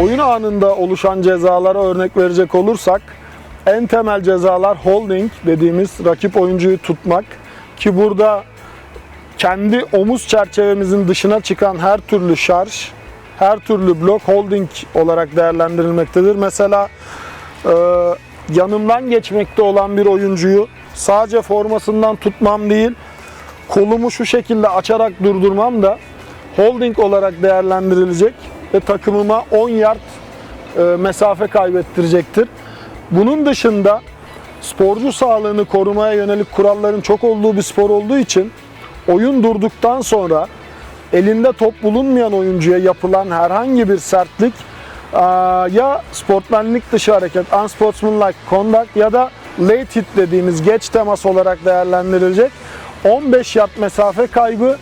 Oyun anında oluşan cezalara örnek verecek olursak en temel cezalar holding dediğimiz rakip oyuncuyu tutmak ki burada kendi omuz çerçevemizin dışına çıkan her türlü şarj, her türlü blok holding olarak değerlendirilmektedir. Mesela e, yanımdan geçmekte olan bir oyuncuyu sadece formasından tutmam değil, kolumu şu şekilde açarak durdurmam da holding olarak değerlendirilecek ve takımıma 10 yard e, mesafe kaybettirecektir. Bunun dışında sporcu sağlığını korumaya yönelik kuralların çok olduğu bir spor olduğu için oyun durduktan sonra elinde top bulunmayan oyuncuya yapılan herhangi bir sertlik aa, ya sportmenlik dışı hareket, unsportsmanlike conduct ya da late hit dediğimiz geç temas olarak değerlendirilecek. 15 yard mesafe kaybı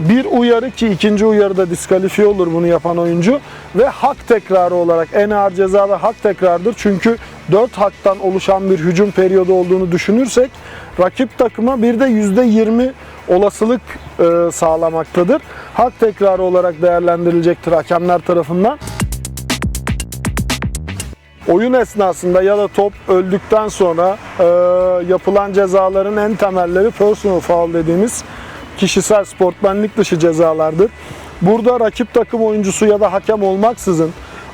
bir uyarı ki ikinci uyarıda diskalifiye olur bunu yapan oyuncu ve hak tekrarı olarak en ağır ceza da hak tekrardır. Çünkü 4 haktan oluşan bir hücum periyodu olduğunu düşünürsek rakip takıma bir de %20 olasılık e, sağlamaktadır. Hak tekrarı olarak değerlendirilecektir hakemler tarafından. Oyun esnasında ya da top öldükten sonra e, yapılan cezaların en temelleri personal foul dediğimiz kişisel sportmenlik dışı cezalardır. Burada rakip takım oyuncusu ya da hakem olmaksızın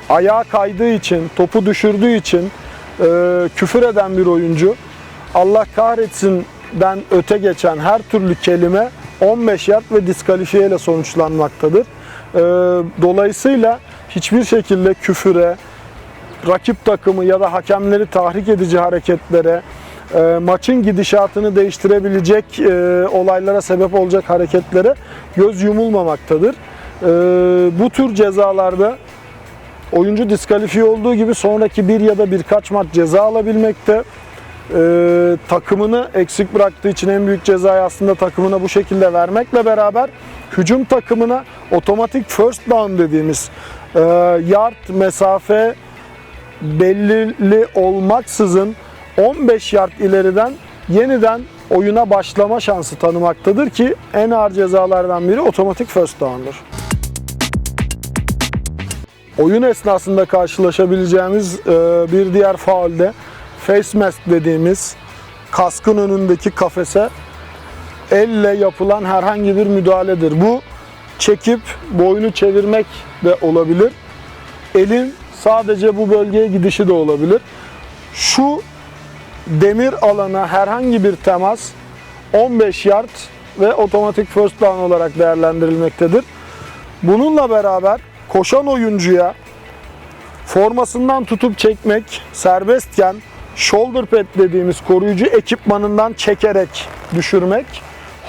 ayağa kaydığı için, topu düşürdüğü için e, küfür eden bir oyuncu Allah kahretsin'den öte geçen her türlü kelime 15 yard ve diskalifiye ile sonuçlanmaktadır. E, dolayısıyla hiçbir şekilde küfüre, rakip takımı ya da hakemleri tahrik edici hareketlere, e, maçın gidişatını değiştirebilecek e, olaylara sebep olacak hareketlere göz yumulmamaktadır. E, bu tür cezalarda oyuncu diskalifiye olduğu gibi sonraki bir ya da birkaç maç ceza alabilmekte. E, takımını eksik bıraktığı için en büyük cezayı aslında takımına bu şekilde vermekle beraber hücum takımına otomatik first down dediğimiz e, yard mesafe belirli olmaksızın 15 yard ileriden yeniden oyuna başlama şansı tanımaktadır ki en ağır cezalardan biri otomatik first down'dur. Oyun esnasında karşılaşabileceğimiz e, bir diğer faulde face mask dediğimiz kaskın önündeki kafese elle yapılan herhangi bir müdahaledir. Bu çekip boynu çevirmek de olabilir. Elin sadece bu bölgeye gidişi de olabilir. Şu demir alana herhangi bir temas 15 yard ve otomatik first down olarak değerlendirilmektedir. Bununla beraber koşan oyuncuya formasından tutup çekmek serbestken shoulder pad dediğimiz koruyucu ekipmanından çekerek düşürmek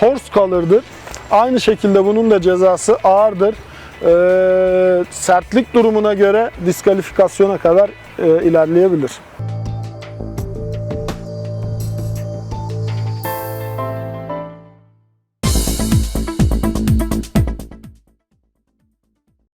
horse color'dır. Aynı şekilde bunun da cezası ağırdır. Ee, sertlik durumuna göre diskalifikasyona kadar e, ilerleyebilir.